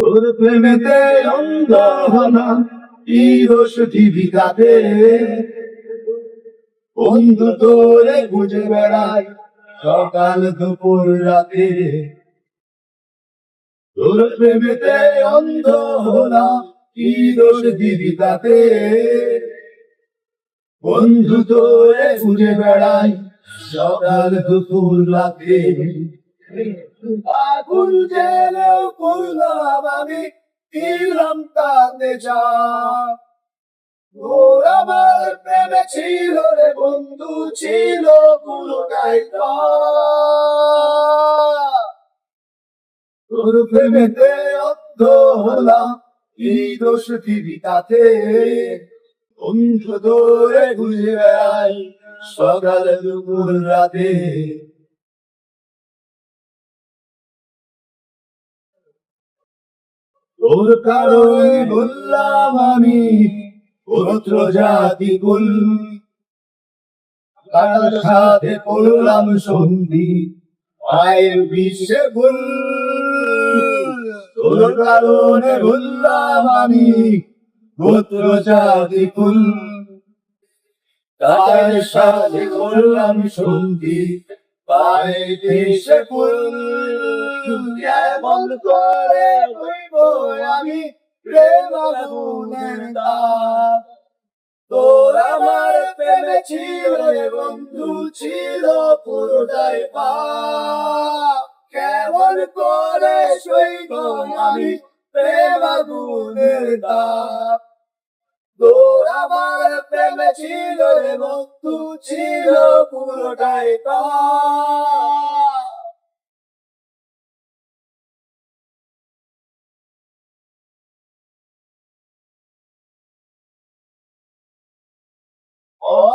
তোর প্রেমেতে অন্ধ কি দোষ জীবিকাতে? বন্ধু তোরে বুঝে বেড়াই সকাল দুপুর রাতে। তোর প্রেমেতে অন্ধ কি জীবিকাতে? বন্ধু তোরে খুঁজে বেড়াই সকাল দুপুর রাতে। আগুন জেলে করলাম আমি তাতে যা। ওর আমার প্রেমে ছিল রে বন্ধু, ছিল পুরোটাই তার। প্রেমেতে অন্ধ হলাম, কি দোষ জীবিকাতে বন্ধু তোরে খুঁজে বেড়াই সকাল দুপুর রাতে। তোর কারণে বললাম আমি, পুত্র জাতি কুল। তার সাথে পড়লাম সন্ধি মায়ের বিশ্বে ভুল তোর কারণে বললাম আমি, পুত্র জাতি কুল। তার সাথে করলাম সন্ধি পায়ে দেশে ফুল কেমন করে আমি প্রেম আগুনের দাগ তোর আমার প্রেমে ছিল বন্ধু ছিল পুরোটাই পা কেমন করে সইব আমি প্রেম আগুনের দাগ তোর আমার প্রেমে ছিল বন্ধু ছিল পুরোটাই পা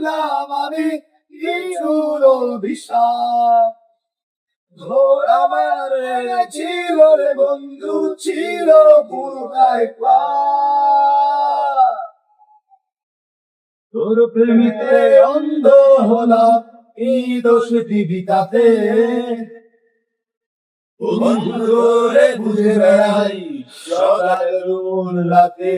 কিনলাম আমি অভিশাপ। তোর আমার ছিল রে বন্ধু, ছিল পুরোটাই পাপ। তোর প্রেমিতে অন্ধ হলাম, এই দোষ জীবিকাতে বন্ধু রে, বুঝে বেড়াই সকাল রাতে।